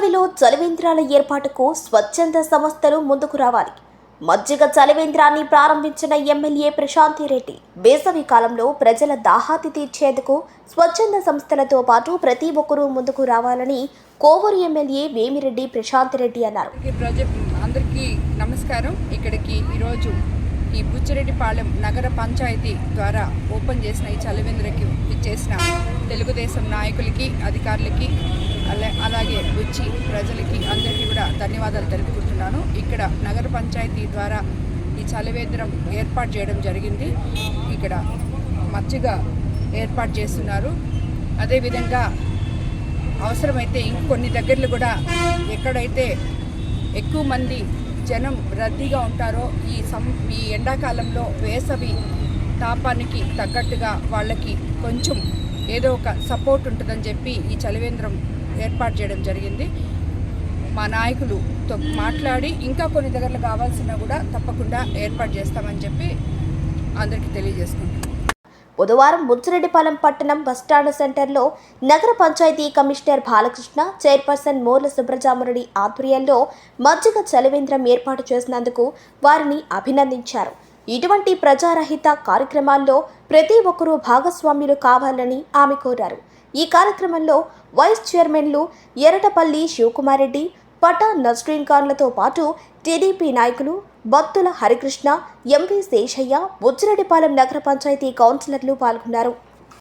వేసవిలో చలివేంద్రాల ఏర్పాటుకు స్వచ్ఛంద సంస్థలు ముందుకు రావాలి. మజ్జిగ చలివేంద్రాన్ని ప్రారంభించిన ఎమ్మెల్యే ప్రశాంతి రెడ్డి వేసవి కాలంలో ప్రజల దాహాతి తీర్చేందుకు స్వచ్ఛంద సంస్థలతో పాటు ప్రతి ఒక్కరూ ముందుకు రావాలని కోవూరు ఎమ్మెల్యే వేమిరెడ్డి ప్రశాంత్ రెడ్డి అన్నారు. ఈ అందరికీ నమస్కారం. ఇక్కడికి ఈరోజు ఈ బుచ్చిరెడ్డిపాలెం నగర పంచాయతీ ద్వారా ఓపెన్ చేసిన ఈ చలివేంద్రకి ఇచ్చేసిన తెలుగుదేశం నాయకులకి అధికారులకి అలా- అలాగే బుచ్చి ప్రజలకి అందరికీ కూడా ధన్యవాదాలు తెలుపుకుంటున్నాను. ఇక్కడ నగర పంచాయతీ ద్వారా ఈ చలివేంద్రం ఏర్పాటు చేయడం జరిగింది. ఇక్కడ మచ్చిగా ఏర్పాటు చేస్తున్నారు. అదేవిధంగా అవసరమైతే ఇంకొన్ని దగ్గరలు కూడా ఎక్కడైతే ఎక్కువ మంది జనం రద్దీగా ఉంటారో ఈ సం ఈ ఎండాకాలంలో వేసవి తాపానికి తగ్గట్టుగా వాళ్ళకి కొంచెం ఏదో ఒక సపోర్ట్ ఉంటుందని చెప్పి ఈ చలివేంద్రం ఏర్పాటు చేయడం జరిగింది. మా నాయకులుతో మాట్లాడి ఇంకా కొన్ని దగ్గరలు కావాల్సిన కూడా తప్పకుండా ఏర్పాటు చేస్తామని చెప్పి అందరికీ తెలియజేసుకుంటున్నాం. బుధవారం బుచ్చిరెడ్డిపాలెం పట్టణం బస్టాండ్ సెంటర్లో నగర పంచాయతీ కమిషనర్ బాలకృష్ణ చైర్పర్సన్ మోర్ల సుబ్రజామరెడ్డి ఆధ్వర్యంలో మజ్జిగ చలివేంద్రం ఏర్పాటు చేసినందుకు వారిని అభినందించారు. ఇటువంటి ప్రజారహిత కార్యక్రమాల్లో ప్రతి ఒక్కరూ భాగస్వామ్యులు కావాలని ఆమె కోరారు. ఈ కార్యక్రమంలో వైస్ చైర్మన్లు ఎరటపల్లి శివకుమారెడ్డి పటా నస్రీన్ ఖాన్లతో పాటు టీడీపీ నాయకులు బత్తుల హరికృష్ణ ఎంపీ శేషయ్య బుచ్చిరెడ్డిపాలెం నగర పంచాయతీ కౌన్సిలర్లు పాల్గొన్నారు.